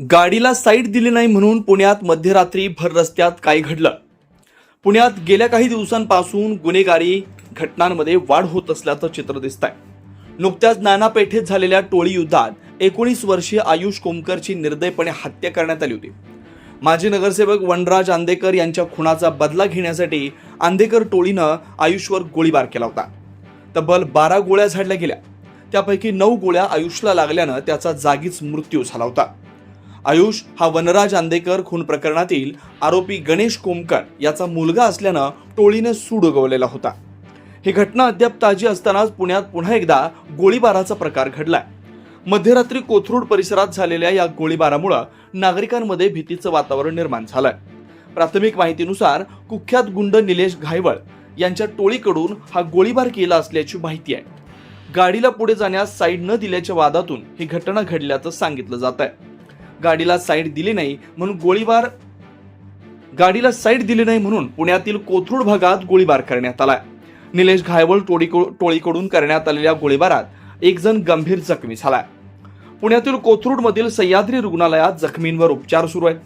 गाडीला साईट दिली नाही म्हणून पुण्यात मध्यरात्री भर रस्त्यात काय घडलं. पुण्यात गेल्या काही दिवसांपासून गुन्हेगारी घटनांमध्ये वाढ होत असल्याचं चित्र दिसत आहे नुकत्याच नाना पेठेत झालेल्या टोळी युद्धात एकोणीस वर्षीय आयुष कोमकरची निर्दयपणे हत्या करण्यात आली होती. माजी नगरसेवक वनराज आंदेकर यांच्या खुनाचा बदला घेण्यासाठी आंदेकर टोळीनं आयुषवर गोळीबार केला होता. तब्बल बारा गोळ्या झाडल्या गेल्या. त्यापैकी नऊ गोळ्या आयुषला लागल्यानं त्याचा जागीच मृत्यू झाला होता. आयुष हा वनराज आंदेकर खून प्रकरणातील आरोपी गणेश कोमकर याचा मुलगा असल्यानं टोळीने सूड उगवलेला होता. ही घटना अद्याप ताजी असतानाच पुण्यात पुन्हा एकदा गोळीबाराचा प्रकार घडलाय. मध्यरात्री कोथरूड परिसरात झालेल्या या गोळीबारामुळं नागरिकांमध्ये भीतीचं वातावरण निर्माण झालंय. प्राथमिक माहितीनुसार कुख्यात गुंड निलेश घायवळ यांच्या टोळीकडून हा गोळीबार केला असल्याची माहिती आहे. गाडीला पुढे जाण्यास साईड न दिल्याच्या वादातून ही घटना घडल्याचं सांगितलं जात आहे गाडीला साईड दिली नाही म्हणून गोळीबार गाडीला साईड दिली नाही म्हणून पुण्यातील कोथरूड भागात गोळीबार करण्यात आला निलेश घायवळ टोळीको- टोळीकडून करण्यात आलेल्या गोळीबारात एक जण गंभीर जखमी झालाय. पुण्यातील कोथरूडमधील सह्याद्री रुग्णालयात जखमींवर उपचार सुरू आहेत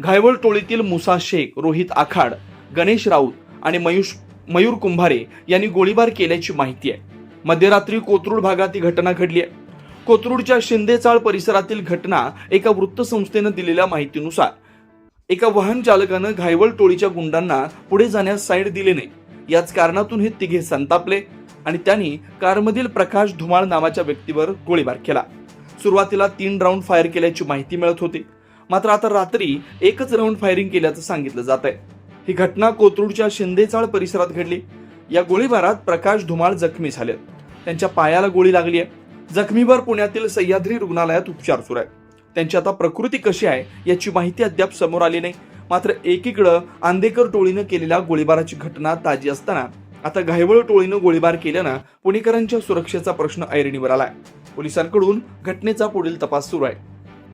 घायवळ टोळीतील मुसा शेख रोहित आखाड गणेश राऊत आणि मयुष मयूर कुंभारे यांनी गोळीबार केल्याची माहिती आहे. मध्यरात्री कोथरूड भागात ही घटना घडली आहे. कोथरूडच्या शिंदेचाळ परिसरातील घटना एका वृत्तसंस्थेनं दिलेल्या माहितीनुसार एका वाहन चालकानं घायवळ टोळीच्या गुंडांना पुढे जाण्यास साईड दिले नाही. याच कारणातून हे तिघे संतापले आणि त्यांनी कारमधील प्रकाश धुमाळ नावाच्या व्यक्तीवर गोळीबार केला. सुरुवातीला तीन राऊंड फायर केल्याची माहिती मिळत होती. मात्र आता रात्री एकच राऊंड फायरिंग केल्याचं सांगितलं जात आहे. ही घटना कोथरूडच्या शिंदेचाळ परिसरात घडली. या गोळीबारात प्रकाश धुमाळ जखमी झाले. त्यांच्या पायाला गोळी लागली आहे. जखमीवर पुण्यातील सह्याद्री रुग्णालयात उपचार सुरू आहेत. त्यांची आता प्रकृती कशी आहे याची माहिती अद्याप समोर आली नाही. मात्र एकीकडं आंदेकर टोळीनं केलेल्या गोळीबाराची घटना ताजी असताना आता घायवळ टोळीनं गोळीबार केल्यानं पुणेकरांच्या सुरक्षेचा प्रश्न ऐरणीवर आलाय. पोलिसांकडून घटनेचा पुढील तपास सुरू आहे.